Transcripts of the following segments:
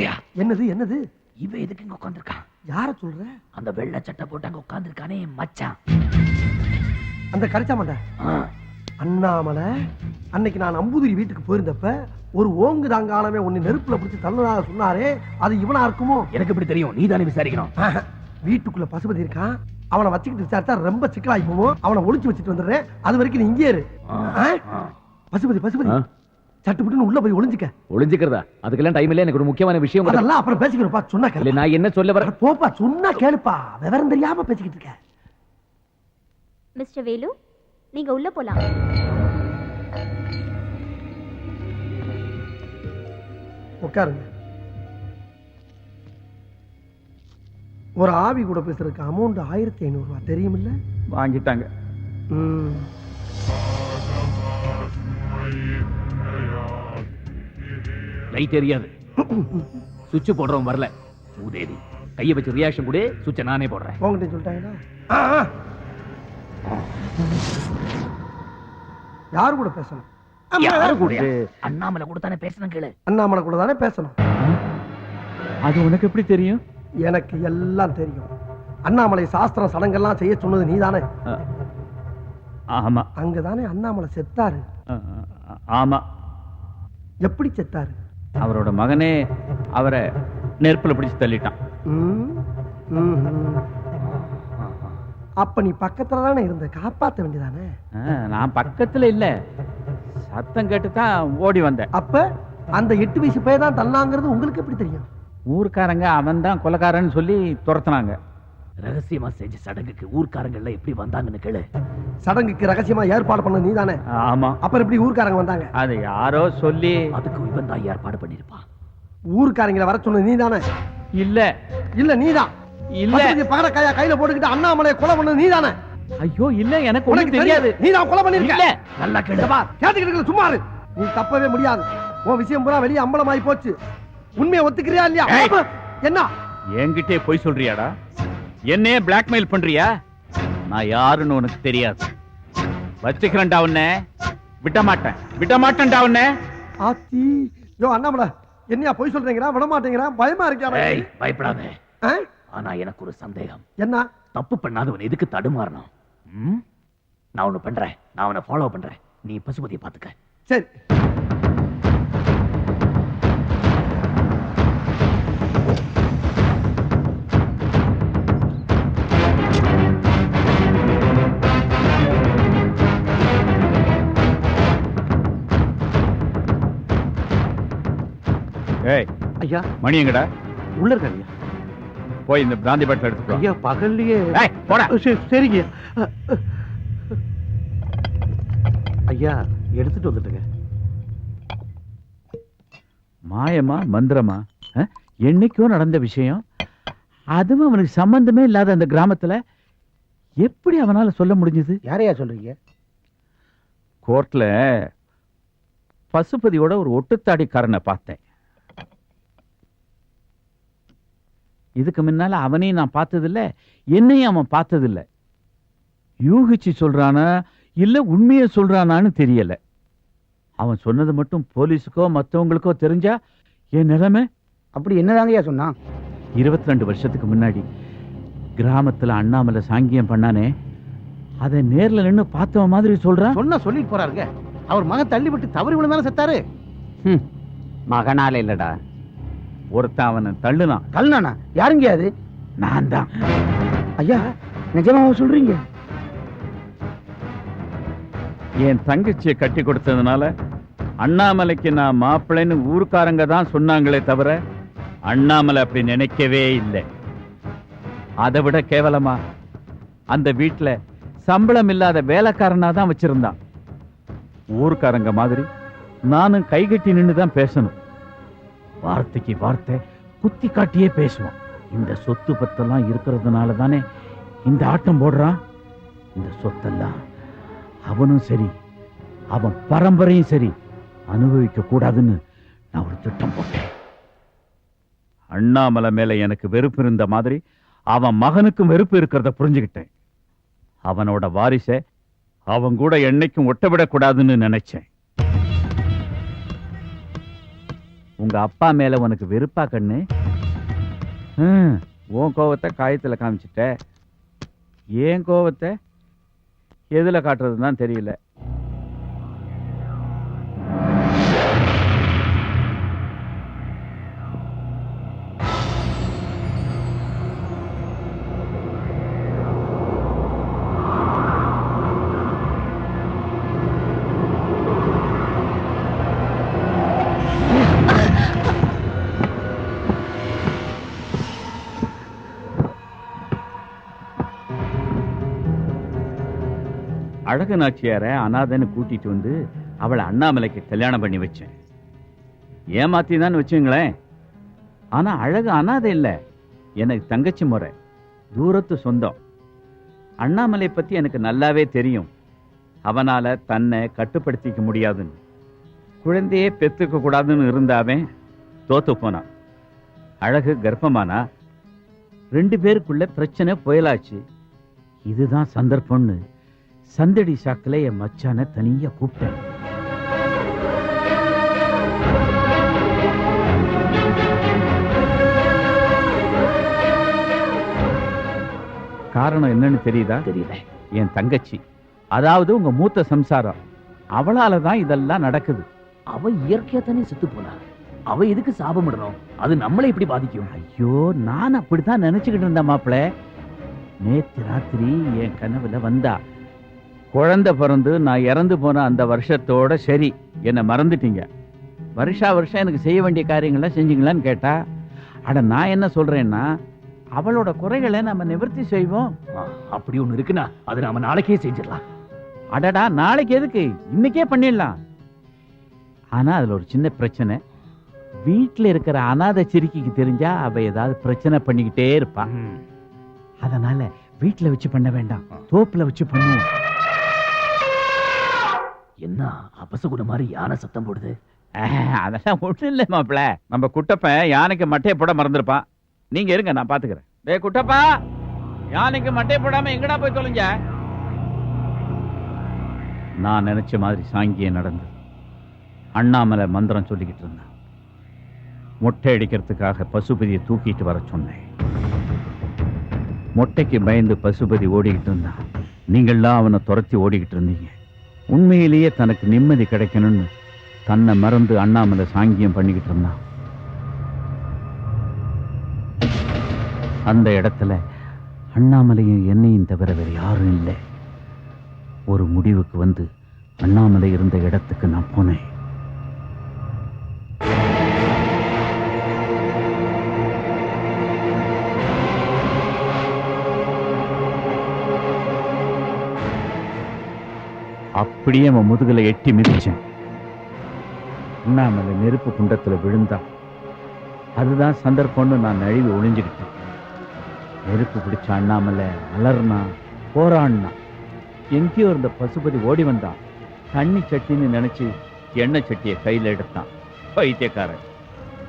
பாத்தியா என்னது என்னது? இவன் எதுக்கு இங்க உட்காந்துருக்கான் யார சொல்ற? அந்த வெள்ளை சட்டை போட்டு அங்க உட்காந்துருக்கானே மச்சான். அந்த கரைச்சா மாட்டேன் ஆ, அண்ணாமலை அன்னைக்கு நான் அம்புதுரி வீட்டுக்கு போயிருந்தப்ப ஒரு ஓங்கு தாங்காலமே உன்னை நெருப்புல பிடிச்சி தள்ளதாக சொன்னாரே அது இவனா இருக்குமோ? எனக்கு எப்படி தெரியும்? நீ தானே விசாரிக்கணும். வீட்டுக்குள்ள பசுபதி இருக்கான். அவனை வச்சுக்கிட்டு விசாரிச்சா ரொம்ப சிக்கலாகி போவோம் அவனை ஒளிச்சு வச்சுட்டு வந்துடுறேன். அது வரைக்கும் நீ இங்கே இரு. பசுபதி பசுபதி. ஆ? சட்டுப்புட்டுன்னு உள்ள போய் ஒளிஞ்சுக்க. ஒளிஞ்சுக்கிறதா? அதுக்கெல்லாம் டைம் இல்ல எனக்கு ஒரு முக்கியமான விஷயம் அதெல்லாம் அப்புறம் பேசிக்கிறப்பா சொன்னா இல்ல கேளு நான் என்ன சொல்ல வர போப்பா சொன்னா கேளுப்பா. விவரம் தெரியாம பேசிக்கிட்டு இருக்க. மிஸ்டர் வேலு நீங்க உள்ள போலாம். உட்காருங்க. ஒரு ஆவி கூட பேசுறதுக்கு அமௌண்ட் ஆயிரத்தி ஐநூறு ரூபாய் தெரியுமில்ல? வாங்கிட்டாங்க. ம். லைட் எரியாது சுவிட்ச் போடுறவன் வரல. உதேவி கையை வச்சு ரியாக்ஷன் கொடு. சுவிட்சை நானே போடுறேன். உங்ககிட்ட சொல்லிட்டாங்களா? ஆ, ஆ. யாரு கூட பேசணும்? யாரு கூட? அண்ணாமலை கூட தானே பேசணும் கேளு. அண்ணாமலை கூட தானே பேசணும்? அது உனக்கு எப்படி தெரியும்? எனக்கு எல்லாம் தெரியும். அண்ணாமலை சாஸ்திரம் சடங்கெல்லாம் செய்ய சொன்னது நீதானே? அ, ஆமா. அங்கதானே அண்ணாமலை செத்தாரு. ஆமா. எப்படி செத்தாரு? அவரோட மகனே அவரை நெருப்புல பிடிச்சு தள்ளிட்டான். அப்ப நீ பக்கத்துல தானே இருந்த? காப்பாத்த வேண்டியதானே? நான் பக்கத்துல இல்ல. சத்தம் கேட்டு தான் ஓடி வந்தேன். அப்ப அந்த எட்டு வயசு பையன் தான் தள்ளாங்கிறது உங்களுக்கு எப்படி தெரியும்? ஊர்க்காரங்க அவன் தான் கொலக்காரன்னு சொல்லி துரத்துனாங்க. ரகசியமா செஞ்ச சடங்குக்கு ஊர்க்காரங்க எல்லாம் எப்படி வந்தாங்கன்னு கேளு. சடங்குக்கு ரகசியமா ஏற்பாடு பண்ண நீதானே? ஆமா. அப்புறம் எப்படி ஊர்க்காரங்க வந்தாங்க? அது யாரோ சொல்லி அதுக்கு இவன் தான் ஏற்பாடு பண்ணிருப்பான் ஊர்க்காரங்களை வர சொன்னது நீதானே? இல்ல. இல்ல நீதான். இல்ல. பசுபதி பகடக்காயா கையில போட்டுக்கிட்டு அண்ணாமலையை கொலை பண்ணது நீதானே? ஐயோ இல்ல எனக்கு உனக்கு தெரியாது தெரியாது. நீதான் கொலை பண்ணிருக்க. இல்ல. நல்லா கேளு. கேட்டுக்கிட்டு இருக்க சும்மா இரு. நீ தப்பவே முடியாது. உன் விஷயம் பூரா வெளியே அம்பலமாயி போச்சு. உண்மையை ஒத்துக்கிறியா இல்லையா? என்ன? என்கிட்டே போய் சொல்றியாடா? என்னையே பிளாக்மெயில் பண்றியா? நான் யாருன்னு உனக்கு தெரியாது. வச்சுக்கிறேன்டா உன்னை. விட மாட்டேன் விட மாட்டேன்டா உன்னை. ஆத்தி யோ அண்ணாமலை என்னையா பொய் சொல்றீங்களா? விட மாட்டேங்கிறா பயமா இருக்கியா ஏய் பயப்படாத. ஆ? ஆனா எனக்கு ஒரு சந்தேகம். என்ன? தப்பு பண்ணாதவன் எதுக்கு தடுமாறணும்? நான் ஒண்ணு பண்றேன். நான் அவனை ஃபாலோ பண்றேன். நீ பசுபதியை பாத்துக்க சரி. ஐயா. மணி எங்கடா? உள்ள இருக்காங்க போய் இந்த பிராந்தி பாட்டில் எடுத்துக்கோ ஐயா பகல்லையே. போடா. சரி- சரிங்க ஐயா. எடுத்துட்டு வந்துட்டுங்க. மாயமா மந்திரமா? என்னைக்கோ நடந்த விஷயம். அதுவும் அவனுக்கு சம்பந்தமே இல்லாத அந்த கிராமத்துல எப்படி அவனால சொல்ல முடிஞ்சது? யாரையா சொல்றீங்க? கோர்ட்ல பசுபதியோட ஒரு ஒட்டுத்தாடிக்காரனை பார்த்தேன். இதுக்கு முன்னால அவனையும் நான் பார்த்ததில்ல என்னையும் அவன் பார்த்ததில்ல. யூகிச்சு சொல்றானா இல்ல உண்மையை சொல்றானான்னு தெரியல. அவன் சொன்னது மட்டும் போலீஸுக்கோ மத்தவங்களுக்கோ தெரிஞ்சா என் நிலைமை? அப்படி என்னதாங்கய்யா சொன்னான் இருபத்தி ரெண்டு வருஷத்துக்கு முன்னாடி கிராமத்துல அண்ணாமலை சாங்கியம் பண்ணானே அதை நேர்ல நின்னு பார்த்தவன் மாதிரி சொல்றான் சொன்னா சொல்லிட்டு போறாருங்க. அவர் மகன் தள்ளி விட்டு தவறி விழுந்தானே செத்தாரு. மகனால இல்லடா. ஒருத்தன் அவனை தள்ளுனான். கல்னானா யாருங்க அது? நான் தான். ஐயா நிஜமாவா சொல்றீங்க? என் தங்கச்சியை கட்டி கொடுத்ததுனால அண்ணாமலைக்கு நான் மாப்பிள்ளைன்னு ஊர்க்காரங்க தான் சொன்னாங்களே தவிர அண்ணாமலை அப்படி நினைக்கவே இல்லை. அதை விட கேவலமா? அந்த வீட்டுல சம்பளம் இல்லாத வேலைக்காரனா தான் வச்சிருந்தான். ஊர்க்காரங்க மாதிரி நானும் கைகட்டி நின்று தான் பேசணும். வார்த்தைக்கு வார்த்தை குத்தி காட்டியே பேசுவான். இந்த சொத்து பத்தெல்லாம் இருக்கிறதுனால தானே இந்த ஆட்டம் போடுறான்? இந்த சொத்தெல்லாம் அவனும் சரி அவன் பரம்பரையும் சரி அனுபவிக்க கூடாதுன்னு நான் ஒரு திட்டம் போட்டேன். அண்ணாமலை மேல எனக்கு வெறுப்பு இருந்த மாதிரி அவன் மகனுக்கும் வெறுப்பு இருக்கிறத புரிஞ்சுக்கிட்டேன். அவனோட வாரிசை அவன் கூட என்னைக்கும் ஒட்டவிடக்கூடாதுன்னு நினைச்சேன். உங்க அப்பா மேல உனக்கு வெறுப்பா கண்ணு? உன் கோவத்தை காயத்துல காமிச்சிட்ட. ஏன் கோவத்தை? எதுல காட்டுறதுன்னு தான் தெரியல. அழகு நாச்சியார அனாதைன்னு கூட்டிட்டு வந்து அவளை அண்ணாமலைக்கு கல்யாணம் பண்ணி வச்சேன். ஏமாத்தி தான் வச்சுங்களேன். ஆனா அழகு அனாதை இல்லை. எனக்கு தங்கச்சி முறை. தூரத்து சொந்தம். அண்ணாமலை பத்தி எனக்கு நல்லாவே தெரியும். அவனால தன்னை கட்டுப்படுத்திக்க முடியாதுன்னு. குழந்தையே பெத்துக்க கூடாதுன்னு இருந்தாவே தோத்து போனான். அழகு கர்ப்பமானா? ரெண்டு பேருக்குள்ள பிரச்சனை புயலாச்சு. இதுதான் சந்தர்ப்பம்னு சந்தடி சாக்குல என் மச்சான தனியா கூப்பிட்டேன். காரணம் என்னன்னு தெரியுதா? தெரியல. என் தங்கச்சி. அதாவது உங்க மூத்த சம்சாரம். அவளால தான் இதெல்லாம் நடக்குது. அவ இயற்கையா தானே செத்து போனா. அவ எதுக்கு சாபமிடணும்? அது நம்மளை எப்படி பாதிக்கும்? ஐயோ நான் அப்படித்தான் நினைச்சுக்கிட்டு இருந்தேன் மாப்பிள. நேத்து ராத்திரி என் கனவுல வந்தா. குழந்தை பிறந்து நான் இறந்து போன அந்த வருஷத்தோட சரி. என்னை மறந்துட்டீங்க. வருஷா வருஷம் எனக்கு செய்ய வேண்டிய காரியங்கள்லாம் செஞ்சீங்களான்னு கேட்டா அட நான் என்ன சொல்றேன்னா அவளோட குறைகளை நம்ம நிவர்த்தி செய்வோம். அப்படி ஒண்ணு இருக்குன்னா அது நாம நாளைக்கே செஞ்சிடலாம். அடடா நாளைக்கு எதுக்கு? இன்னைக்கே பண்ணிடலாம். ஆனா அதுல ஒரு சின்ன பிரச்சனை. வீட்டுல இருக்கிற அனாதை சிறுக்கிக்கு தெரிஞ்சா அவ ஏதாவது பிரச்சனை பண்ணிக்கிட்டே இருப்பா. அதனால வீட்டுல வச்சு பண்ண வேண்டாம். தோப்புல வச்சு பண்ணுவோம். என்ன அபசகுண மாதிரி யானை சத்தம் போடுது? ஆஹ், அதெல்லாம் ஒண்ணும் இல்லை மாப்பிள நம்ம குட்டப்பன் யானைக்கு மட்டையை போட மறந்துருப்பான். நீங்க இருங்க நான் பாத்துக்கிறேன். டேய் குட்டப்பா யானைக்கு மட்டையை போடாம எங்கடா போய் தொலைஞ்ச? நான் நினைச்ச மாதிரி சாங்கியம் நடந்து அண்ணாமலை மந்திரம் சொல்லிக்கிட்டு இருந்தேன். மொட்டை அடிக்கிறதுக்காக பசுபதியை தூக்கிட்டு வர சொன்னேன். மொட்டைக்கு பயந்து பசுபதி ஓடிக்கிட்டு இருந்தான். நீங்கள்லாம் அவனை துரத்தி ஓடிக்கிட்டு இருந்தீங்க. உண்மையிலேயே தனக்கு நிம்மதி கிடைக்கணும்னு தன்னை மறந்து அண்ணாமலை சாங்கியம் பண்ணிக்கிட்டு இருந்தான். அந்த இடத்துல அண்ணாமலையும் என்னையும் தவிர வேறு யாரும் இல்லை. ஒரு முடிவுக்கு வந்து அண்ணாமலை இருந்த இடத்துக்கு நான் போனேன். அப்படியே அவன் முதுகில் எட்டி மிதிச்சேன். அண்ணாமலை நெருப்பு குண்டத்தில் விழுந்தான் அதுதான் சந்தர்ப்பம்னு நான் நழுவி ஒளிஞ்சுக்கிட்டேன். நெருப்பு பிடிச்ச அண்ணாமலை அலர்னா போராடினான் எங்கேயோ இருந்த பசுபதி ஓடி வந்தான். தண்ணி சட்டின்னு நினச்சி எண்ணெய் சட்டியை கையில் எடுத்தான். பைத்தியக்காரன்.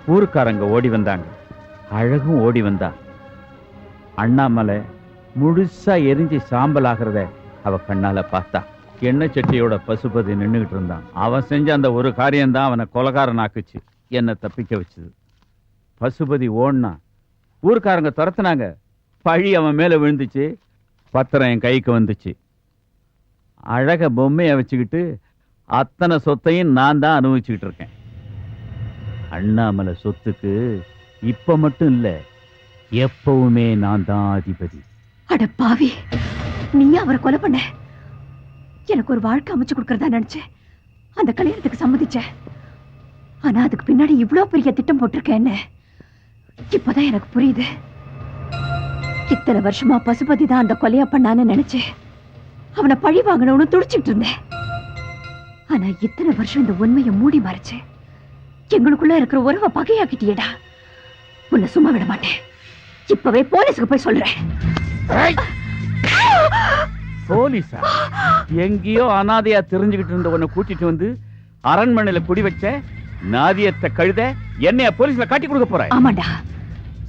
ஊருக்காரங்க ஓடி வந்தாங்க. அழகும் ஓடி வந்தா. அண்ணாமலை முழுசா எரிஞ்சு சாம்பல் ஆகிறத அவ கண்ணால பார்த்தா. எண்ணெய் சட்டியோட பசுபதி நின்றுகிட்டு இருந்தான். அவன் செஞ்ச அந்த ஒரு காரியம்தான் அவனை கொலகாரன் ஆக்குச்சு என்னை தப்பிக்க வச்சது. பசுபதி ஓடினா ஊர்க்காரங்க துரத்துனாங்க. பழி அவன் மேலே விழுந்துச்சு. பத்திரம் என் கைக்கு வந்துச்சு. அழக பொம்மையை வச்சுக்கிட்டு அத்தனை சொத்தையும் நான் தான் அனுபவிச்சுக்கிட்டு இருக்கேன். அண்ணாமலை சொத்துக்கு இப்போ மட்டும் இல்லை எப்பவுமே நான் தான் அதிபதி. அட பாவி நீ அவரை கொலை பண்ண? எனக்கு ஒரு வாழ்க்கை அமைச்சு கொடுக்கறதா நினைச்சேன். அந்த கல்யாணத்துக்கு சம்மதிச்சேன். ஆனா அதுக்கு பின்னாடி இவ்ளோ பெரிய திட்டம் போட்டிருக்கேன்னு இப்பதான் எனக்கு புரியுது. இத்தனை வருஷமா பசுபதி தான் அந்த கொலையா பண்ணான்னு நினைச்சேன் அவனை பழி வாங்கணும்னு துடிச்சிட்டு இருந்தேன். ஆனா இத்தனை வருஷம் இந்த உண்மையை மூடி மறைச்சு எங்களுக்குள்ள இருக்கிற உறவை பகையாக்கிட்டியேடா. உன்னை சும்மா விட மாட்டேன். இப்பவே போலீஸுக்கு போய் சொல்றேன். போலீஸா? எங்கேயோ அனாதையா தெரிஞ்சுக்கிட்டு இருந்த உன்னை கூட்டிட்டு வந்து அரண்மனையில குடி வச்ச நாதியத்தை கழுத என்னைய போலீஸ்ல காட்டி கொடுக்க போற? ஆமாண்டா.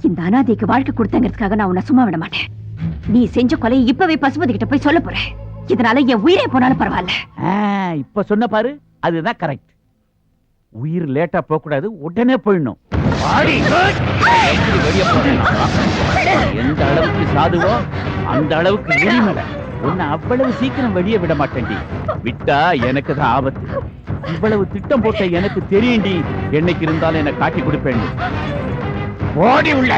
இந்த அனாதைக்கு வாழ்க்கை கொடுத்தங்கிறதுக்காக நான் உன்னை சும்மா விட மாட்டேன். நீ செஞ்ச கொலையை இப்பவே பசுபதி கிட்ட போய் சொல்ல போறேன் இதனால என் உயிரே போனாலும் பரவாயில்ல. ஆ, இப்ப சொன்ன பாரு அதுதான் கரெக்ட் உயிர் லேட்டா போக கூடாது உடனே போயிடணும். எந்த அளவுக்கு சாதுவோ அந்த அளவுக்கு எரிமலை உன்னை அவ்வளவு சீக்கிரம் வெளியே விட மாட்டேன்டி. விட்டா எனக்கு தான் ஆபத்து. இவ்வளவு திட்டம் போட்ட எனக்கு தெரியும்டி. என்னைக்கு இருந்தாலும் என்ன காட்டி கொடுப்பேன். ஓடி உள்ள.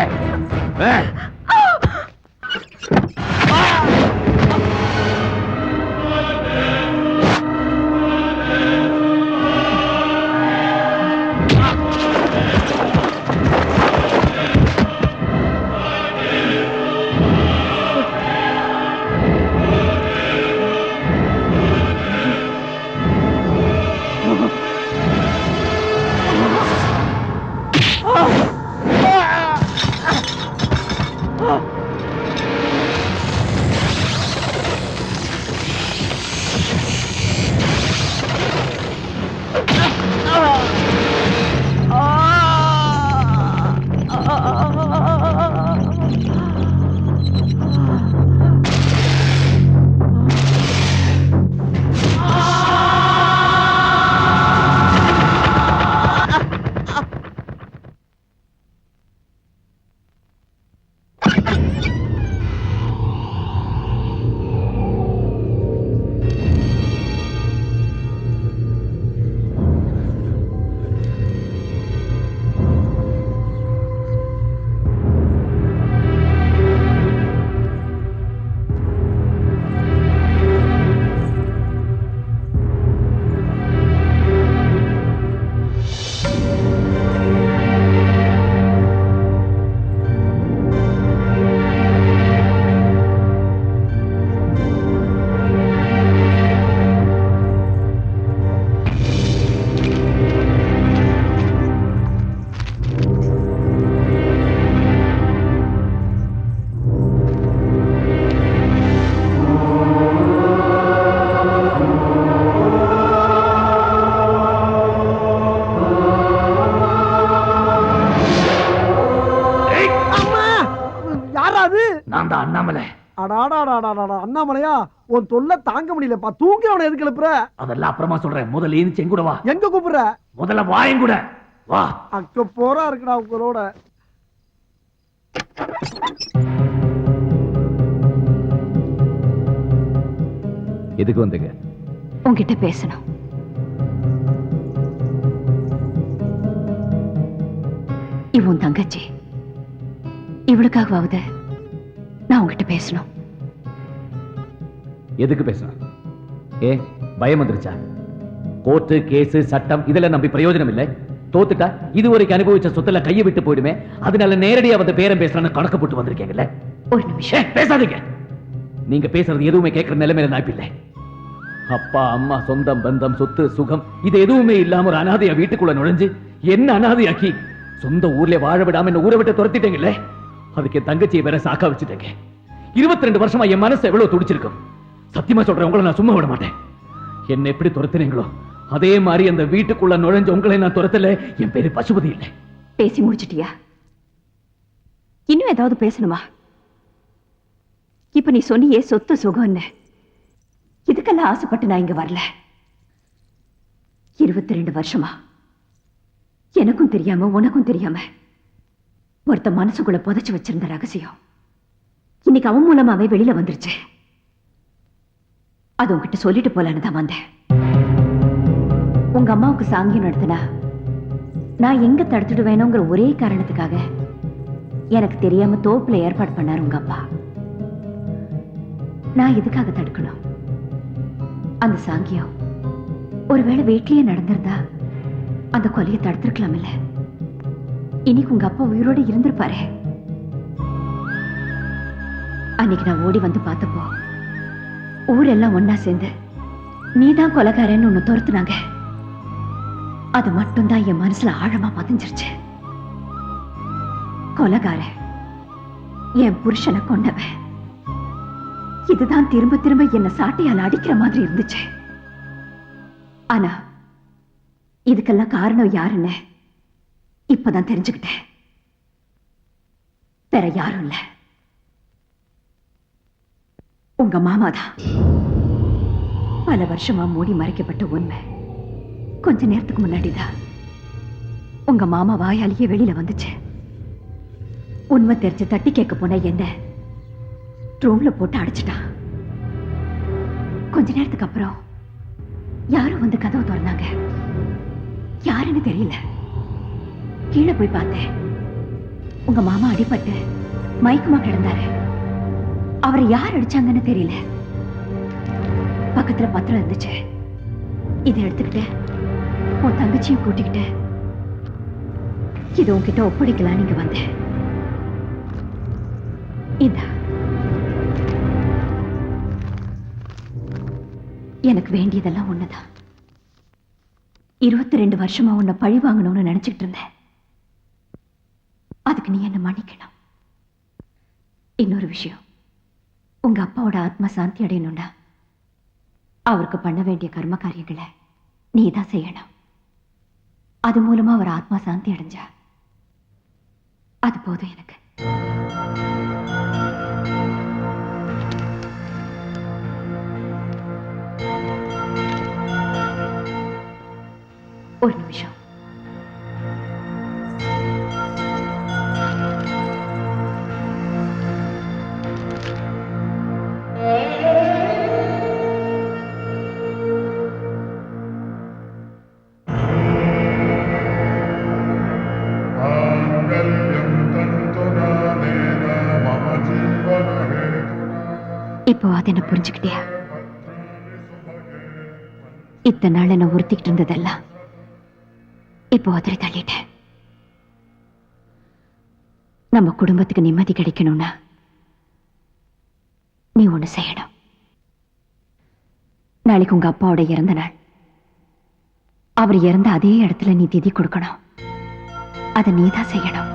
நான் தான் அண்ணாமலை. அண்ணாமலையா? உன் தொல்லை தாங்க முடியலப்பா. தூக்கி அவனை எதுக்கு எழுப்புற? அதெல்லாம் அப்புறமா சொல்றேன். முதல்ல இருந்து எங்கூட வா. எங்க கூப்பிடுற? முதல்ல வாயன் கூட. வா. அக்க போரா இருக்குடா உங்களோட. எதுக்கு வந்தீங்க? உன்கிட்ட பேசணும். இவ உன் தங்கச்சி. இவளுக்காகவாவது உன்கிட்ட பேசணும். எதுக்கு பேசணும்? ஏ பயம் வந்துருச்சா? கோர்ட்டு கேஸ் சட்டம் இதெல்லாம் நம்பி பிரயோஜனம் இல்லை. தோத்துட்டா இதுவரைக்கும் அனுபவிச்ச சொத்துல கையை விட்டு போயிடுமே. அதனால நேரடியா வந்து பேரம் பேசுறான்னு கணக்கு போட்டு வந்திருக்கீங்கல்ல? ஒரு நிமிஷம். பேசாதீங்க. நீங்க பேசுறது எதுவுமே கேட்கிற நிலைமையில நான் இல்லை. அப்பா அம்மா சொந்தம் பந்தம் சொத்து சுகம் இது எதுவுமே இல்லாம ஒரு அனாதைய வீட்டுக்குள்ள நுழைஞ்சு என்ன அனாதையாக்கி சொந்த ஊர்ல வாழ விடாம என்ன ஊரை விட்டு துரத்திட்டீங்கல்ல? அதுக்கு தங்கச்சியை வேற சாக்கா வச்சுட்டேங்க. இருபத்தி ரெண்டு வருஷமா என் மனசு எவ்வளவு துடிச்சிருக்கும்? சத்தியமா சொல்றேன் உங்களை நான் சும்மா விட மாட்டேன். என்ன எப்படி துரத்துனீங்களோ அதே மாதிரி அந்த வீட்டுக்குள்ள நுழைஞ்ச உங்களை நான் துரத்தல என் பேரு பசுபதி இல்லை. பேசி முடிச்சிட்டியா? இன்னும் ஏதாவது பேசணுமா? இப்ப நீ சொன்னியே சொத்து சுகம்னு. இதுக்கெல்லாம் ஆசைப்பட்டு நான் இங்க வரல. இருபத்தி ரெண்டு வருஷமா. எனக்கும் தெரியாம உனக்கும் தெரியாம ஒருத்த மனசுக்குள்ள புதைச்சு வச்சிருந்த ரகசியம். இன்னைக்கு அவன் மூலமாவே வெளியில வந்துருச்சு. அது உங்ககிட்ட சொல்லிட்டு போலான்னு தான் வந்தேன். உங்க அம்மாவுக்கு சாங்கியம் நடத்தினா நான் எங்க தடுத்துடுவேணுங்கிற ஒரே காரணத்துக்காக எனக்கு தெரியாம தோப்புல ஏற்பாடு பண்ணாரு உங்க அப்பா. நான் எதுக்காக தடுக்கணும்? அந்த சாங்கியம் ஒருவேளை வீட்லயே நடந்திருந்தா அந்த கொலையை தடுத்திருக்கலாம் இல்ல இன்னைக்கு உங்க அப்பா உயிரோட இருந்திருப்பாரு. அன்னைக்கு நான் ஓடி வந்து பார்த்தப்போ ஊரெல்லாம் ஒன்னா சேர்ந்து நீதான் கொலைகாரன்னு ஒன்று துரத்துனாங்க. அது மட்டும்தான் என் மனசுல ஆழமா பதிஞ்சிருச்சு. கொலைகாரன் என் புருஷனை கொண்டவன். இதுதான் திரும்ப திரும்ப என்ன சாட்டையால் அடிக்கிற மாதிரி இருந்துச்சு. ஆனா இதுக்கெல்லாம் காரணம் யாருன்னு இப்பதான் தெரிஞ்சுக்கிட்டேன். வேற யாரும் இல்ல. உங்க மாமா தான் பல வருஷமா மூடி மறைக்கப்பட்ட உண்மை. கொஞ்ச நேரத்துக்கு முன்னாடிதான். உங்க மாமா வாயாலேயே வெளியில வந்துச்சு. உண்மை தெரிஞ்சு தட்டி கேட்க போன என்ன? ரூம்ல போட்டு அடிச்சிட்டான். கொஞ்ச நேரத்துக்கு அப்புறம் யாரும் வந்து கதவை திறந்தாங்க. யாருன்னு தெரியல. கீழே போய் பார்த்தேன். உங்க மாமா அடிபட்டு மயக்கமா கிடந்தாரு. அவரை யார் அடிச்சாங்கன்னு தெரியல. பக்கத்துல பத்திரம் இருந்துச்சு. இதை எடுத்துக்கிட்டு உன் தங்கச்சியும் கூட்டிக்கிட்டு இது உன்கிட்ட ஒப்படைக்கலாம் நீங்க வந்தேன். இந்த. எனக்கு வேண்டியதெல்லாம் ஒண்ணுதான் இருபத்தி ரெண்டு வருஷமா உன்னை பழி வாங்கணும்னு நினைச்சிட்டு இருந்தேன். அதுக்கு நீ என்ன மன்னிக்கணும்? இன்னொரு விஷயம். உங்க அப்பாவோட ஆத்மா சாந்தி அடையணும்னா அவருக்கு பண்ண வேண்டிய கர்ம காரியங்களை நீ தான் செய்யணும். அது மூலமா அவர் ஆத்மா சாந்தி அடைஞ்சா அது போதும் எனக்கு. ஒரு நிமிஷம். இப்போ அதை என்ன புரிஞ்சுக்கிட்டியா? இத்தனை நாள் என்ன உறுத்திக்கிட்டு இருந்ததெல்லாம் இப்போ அதை தள்ளிட்டேன். நம்ம குடும்பத்துக்கு நிம்மதி கிடைக்கணும்னா நீ ஒண்ணு செய்யணும். நாளைக்கு உங்க அப்பாவோட இறந்த நாள். அவர் இறந்த அதே இடத்துல நீ திதி கொடுக்கணும். அதை நீ தான் செய்யணும்.